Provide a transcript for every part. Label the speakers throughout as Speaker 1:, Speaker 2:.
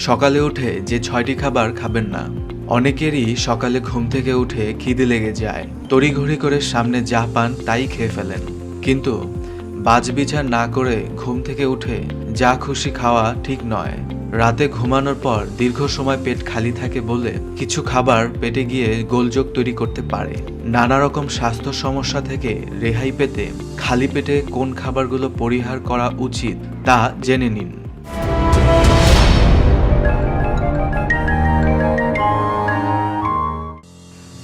Speaker 1: সকালে উঠে যে ছয়টি খাবার খাবেন না, অনেকেরই সকালে ঘুম থেকে উঠে খিদে লেগে যায়। তড়িঘড়ি করে সামনে যা পান তাই খেয়ে ফেলেন। কিন্তু বাজবিচার না করে ঘুম থেকে উঠে যা খুশি খাওয়া ঠিক নয়। রাতে ঘুমানোর পর দীর্ঘ সময় পেট খালি থাকে বলে কিছু খাবার পেটে গিয়ে গোলযোগ তৈরি করতে পারে। নানা রকম স্বাস্থ্য সমস্যা থেকে রেহাই পেতে খালি পেটে কোন খাবারগুলো পরিহার করা উচিত তা জেনে নিন।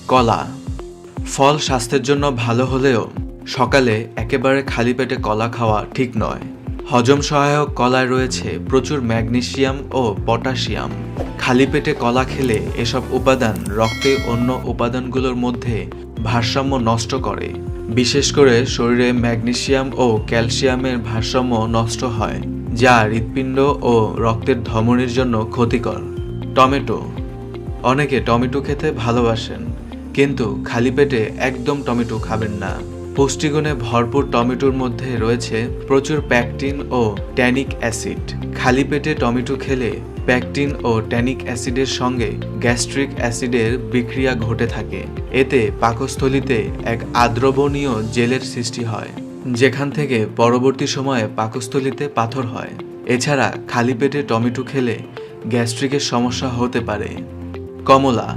Speaker 1: কলা। ফল স্বাস্থ্যের জন্য ভালো হলেও সকালে একেবারে খালি পেটে কলা খাওয়া ঠিক নয়। হজম সহায়ক কলায় রয়েছে প্রচুর ম্যাগনেসিয়াম ও পটাশিয়াম। খালি পেটে কলা খেলে এসব উপাদান রক্তে অন্য উপাদানগুলোর মধ্যে ভারসাম্য নষ্ট করে। বিশেষ করে শরীরে ম্যাগনেসিয়াম ও ক্যালসিয়ামের ভারসাম্য নষ্ট হয়, যা হৃৎপিণ্ড ও রক্তের ধমনির জন্য ক্ষতিকর। টমেটো। অনেকে টমেটো খেতে ভালোবাসেন। কিন্তু খালি পেটে একদম টমেটো খাবেন না। পুষ্টিগুণে ভরপুর টমেটোর মধ্যে রয়েছে প্রচুর প্যাকটিন ও ট্যানিক অ্যাসিড। খালি পেটে টমেটো খেলে প্যাকটিন ও ট্যানিক অ্যাসিডের সঙ্গে গ্যাস্ট্রিক অ্যাসিডের বিক্রিয়া ঘটে থাকে। এতে পাকস্থলিতে এক আদ্রবণীয় জেলের সৃষ্টি হয়, যেখান থেকে পরবর্তী সময়ে পাকস্থলিতে পাথর হয়। এছাড়া খালি পেটে টমেটো খেলে গ্যাস্ট্রিকের সমস্যা হতে পারে। কমলা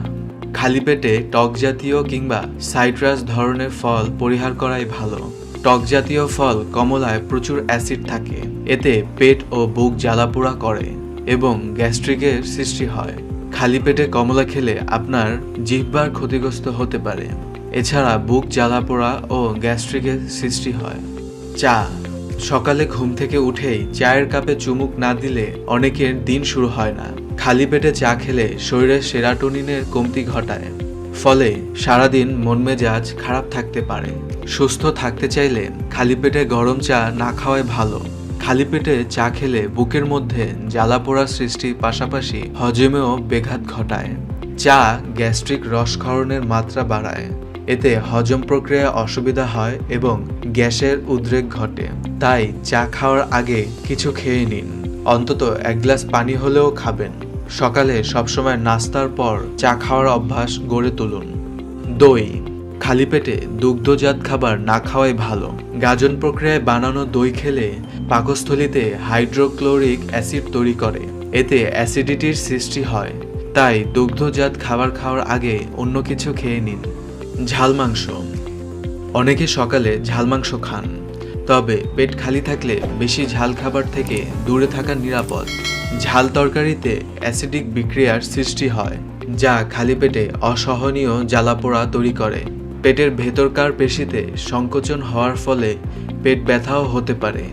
Speaker 1: খালি পেটে টক জাতীয় কিংবা সাইট্রাস ধরনের ফল পরিহার করাই ভালো। টক জাতীয় ফল কমলায় প্রচুর অ্যাসিড থাকে। এতে পেট ও বুক জ্বালাপোড়া করে এবং গ্যাস্ট্রিকের সৃষ্টি হয়। খালি পেটে কমলা খেলে আপনার জিহ্বার ক্ষতিগ্রস্ত হতে পারে। এছাড়া বুক জ্বালাপোড়া ও গ্যাস্ট্রিকের সৃষ্টি হয়। চা। সকালে ঘুম থেকে উঠেই চায়ের কাপে চুমুক না দিলে অনেকের দিন শুরু হয় না। খালি পেটে চা খেলে শরীরের সেরাটোনিনের কমতি ঘটায়। ফলে সারাদিন মন মেজাজ খারাপ থাকতে পারে। সুস্থ থাকতে চাইলে খালি পেটে গরম চা না খাওয়াই ভালো। খালি পেটে চা খেলে বুকের মধ্যে জ্বালা পোড়া সৃষ্টির পাশাপাশি হজমেও বেঘাত ঘটায়। চা গ্যাস্ট্রিক রসক্ষরণের মাত্রা বাড়ায়। এতে হজম প্রক্রিয়ায় অসুবিধা হয় এবং গ্যাসের উদ্রেক ঘটে। তাই চা খাওয়ার আগে কিছু খেয়ে নিন। অন্তত এক গ্লাস পানি হলেও খাবেন। সকালে সবসময় নাস্তার পর চা খাওয়ার অভ্যাস গড়ে তুলুন। দই, খালি পেটে দুগ্ধজাত খাবার না খাওয়াই ভালো। গাজন প্রক্রিয়ায় বানানো দই খেলে পাকস্থলিতে হাইড্রোক্লোরিক অ্যাসিড তৈরি করে। এতে অ্যাসিডিটির সৃষ্টি হয়। তাই দুগ্ধজাত খাবার খাওয়ার আগে অন্য কিছু খেয়ে নিন। ঝাল মাংস। অনেকে সকালে ঝাল মাংস খান। তবে পেট খালি থাকলে বেশি ঝাল খাবার থেকে দূরে থাকা নিরাপদ। ঝাল তরকারিতে অ্যাসিডিক বিক্রিয়ার সৃষ্টি হয়, যা খালি পেটে অসহনীয় জ্বালাপোড়া তৈরি করে। পেটের ভেতরকার পেশিতে সংকোচন হওয়ার ফলে পেট ব্যথাও হতে পারে।